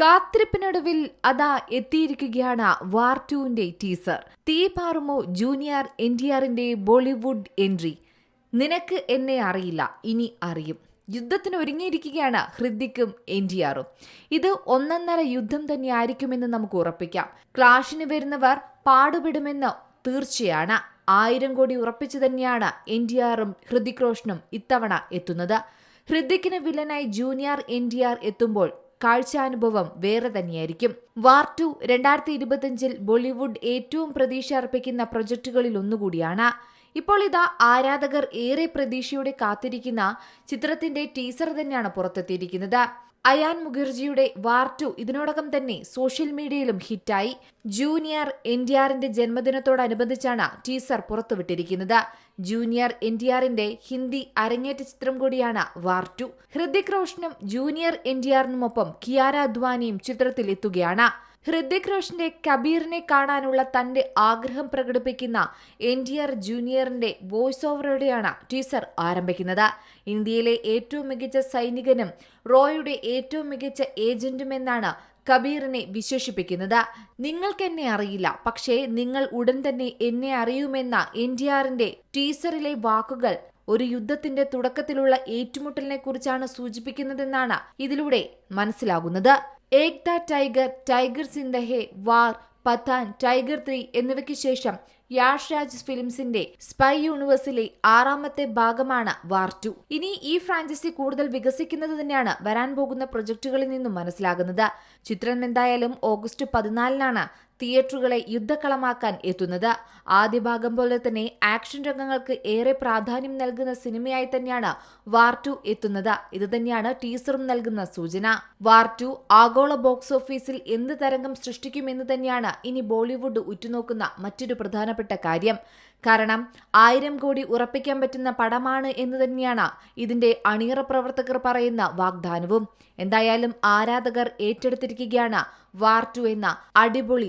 കാത്തിരിപ്പിനൊടുവിൽ അതാ എത്തിയിരിക്കുകയാണ് വാർ ടുവിന്റെ ടീസർ. തീ പാറുമോ ജൂനിയർ എൻ ടി ആറിന്റെ ബോളിവുഡ് എൻട്രി? നിനക്ക് എന്നെ അറിയില്ല ഇനി അറിയും. യുദ്ധത്തിന് ഒരുങ്ങിയിരിക്കുകയാണ് ഹൃദിക്കും എൻ ടി ആറും. ഇത് ഒന്നൊന്നര യുദ്ധം തന്നെയായിരിക്കുമെന്ന് നമുക്ക് ഉറപ്പിക്കാം. ക്ലാഷിന് വരുന്നവർ പാടുപെടുമെന്ന് തീർച്ചയാണ്. ആയിരം കോടി ഉറപ്പിച്ചു തന്നെയാണ് എൻ ടി ആറും ഹൃതിക് റോഷനും ഇത്തവണ എത്തുന്നത്. ഹൃദിക്കിന് വില്ലനായി ജൂനിയർ എൻ ടി ആർ എത്തുമ്പോൾ കാഴ്ചാനുഭവം വേറെ തന്നെയായിരിക്കും. വാർ ടു രണ്ടായിരത്തി ഇരുപത്തിയഞ്ചിൽ ബോളിവുഡ് ഏറ്റവും പ്രതീക്ഷ അർപ്പിക്കുന്ന പ്രൊജക്ടുകളിൽ ഒന്നുകൂടിയാണ്. ഇപ്പോൾ ഇതാ ആരാധകർ ഏറെ പ്രതീക്ഷയോടെ കാത്തിരിക്കുന്ന ചിത്രത്തിന്റെ ടീസർ തന്നെയാണ് പുറത്തെത്തിയിരിക്കുന്നത്. അയാൻ മുഖർജിയുടെ വാർ ടു ഇതിനോടകം തന്നെ സോഷ്യൽ മീഡിയയിലും ഹിറ്റായി. ജൂനിയർ എൻ ഡി ആറിന്റെ ജന്മദിനത്തോടനുബന്ധിച്ചാണ് ടീസർ പുറത്തുവിട്ടിരിക്കുന്നത്. ജൂനിയർ എൻ ഡി ആറിന്റെ ഹിന്ദി അരങ്ങേറ്റ ചിത്രം കൂടിയാണ് വാർ ടു ഹൃതിക് റോഷനും ജൂനിയർ എൻ ഡി ആറിനുമൊപ്പം കിയാര അദ്വാനിയും ചിത്രത്തിൽ എത്തുകയാണ് ഹൃതിക് റോഷന്റെ കബീറിനെ കാണാനുള്ള തന്റെ ആഗ്രഹം പ്രകടിപ്പിക്കുന്ന എൻ ഡി ആർ ജൂനിയറിന്റെ വോയിസ് ഓവറോടെയാണ് ടീസർ ആരംഭിക്കുന്നത്. ഇന്ത്യയിലെ ഏറ്റവും മികച്ച സൈനികനും റോയുടെ ഏറ്റവും മികച്ച ഏജന്റുമെന്നാണ് കബീറിനെ വിശേഷിപ്പിക്കുന്നത്. നിങ്ങൾക്ക് എന്നെ അറിയില്ല പക്ഷേ നിങ്ങൾ ഉടൻ തന്നെ എന്നെ അറിയുമെന്ന എൻ ഡി ആറിന്റെ ടീസറിലെ വാക്കുകൾ ഒരു യുദ്ധത്തിന്റെ തുടക്കത്തിലുള്ള ഏറ്റുമുട്ടലിനെ കുറിച്ചാണ് സൂചിപ്പിക്കുന്നതെന്നാണ് ഇതിലൂടെ മനസ്സിലാകുന്നത്. Ek Tha tiger tiger Zinda Hai war Pathaan tiger three എന്നിവയ്ക്ക് ശേഷം യാഷ് രാജ് ഫിലിംസിന്റെ സ്പൈ യൂണിവേഴ്സിലെ ആറാമത്തെ ഭാഗമാണ് വാർ ടു. ഇനി ഈ ഫ്രാഞ്ചൈസി കൂടുതൽ വികസിക്കുന്നത് തന്നെയാണ് വരാൻ പോകുന്ന പ്രൊജക്ടുകളിൽ നിന്നും മനസ്സിലാകുന്നത്. ചിത്രം എന്തായാലും ഓഗസ്റ്റ് പതിനാലിനാണ് തിയേറ്ററുകളെ യുദ്ധക്കളമാക്കാൻ എത്തുന്നത്. ആദ്യ ഭാഗം പോലെ തന്നെ ആക്ഷൻ രംഗങ്ങൾക്ക് ഏറെ പ്രാധാന്യം നൽകുന്ന സിനിമയായി തന്നെയാണ് വാർ ടു എത്തുന്നത്. ഇത് തന്നെയാണ് ടീസറും നൽകുന്ന സൂചന. വാർ ടു ആഗോള ബോക്സ് ഓഫീസിൽ എന്ത് തരംഗം സൃഷ്ടിക്കുമെന്ന് തന്നെയാണ് ഇനി ബോളിവുഡ് ഉറ്റുനോക്കുന്ന മറ്റൊരു പ്രധാനപ്പെട്ട കാര്യം. കാരണം ആയിരം കോടി ഉറപ്പിക്കാൻ പറ്റുന്ന പടമാണ് എന്ന് തന്നെയാണ് ഇതിന്റെ അണിയറ പ്രവർത്തകർ പറയുന്ന വാഗ്ദാനവും. എന്തായാലും ആരാധകർ ഏറ്റെടുത്തിരിക്കുകയാണ് വാർ ടു എന്ന അടിപൊളി